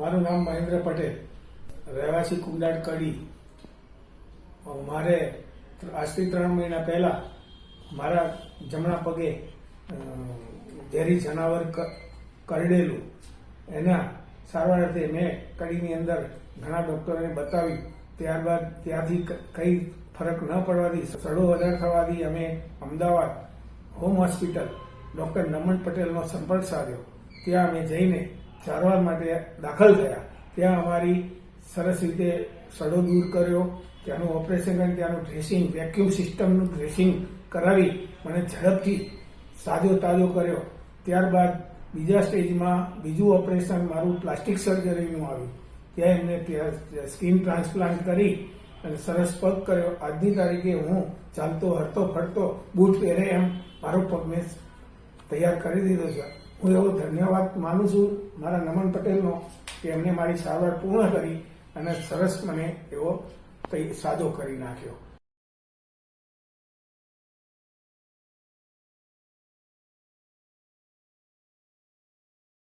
મારું નામ મહેન્દ્ર પટેલ. રહેવાસી કુંડાળ કડી. મારે આજથી ત્રણ મહિના પહેલા મારા જમણા પગે ઝેરી જનાવર કરડેલું. એના સારવાર અર્થે મેં કડીની અંદર ઘણા ડોક્ટરોને બતાવી. ત્યારબાદ ત્યાંથી કઈ ફરક ન પડવાથી, સડો વધારે થવાથી અમે અમદાવાદ હોમ હોસ્પિટલ ડોક્ટર નમન પટેલનો સંપર્ક સાધ્યો. ત્યાં અમે જઈને સારવાર માટે દાખલ થયા. ત્યાં અમારી સરસ રીતે સડો દૂર કર્યો. ત્યાંનું ઓપરેશન અને ત્યાંનું ડ્રેસિંગ વેક્યુમ સિસ્ટમનું ડ્રેસિંગ કરાવી મને ઝડપથી સાજો તાજો કર્યો. ત્યારબાદ બીજા સ્ટેજમાં બીજું ઓપરેશન મારું પ્લાસ્ટિક સર્જરીનું આવ્યું. ત્યાં એમને સ્કિન ટ્રાન્સપ્લાન્ટ કરી અને સરસ પગ કર્યો. આજની તારીખે હું ચાલતો, હરતો, ફરતો બૂટ પહેરે એમ મારો પગને તૈયાર કરી દીધો છે. હું એવો ધન્યવાદ માનું છું મારા નમન પટેલનો કે એમને મારી સારવાર પૂર્ણ કરી અને સરસ મને એવો તૈ- સાજો કરી નાખ્યો.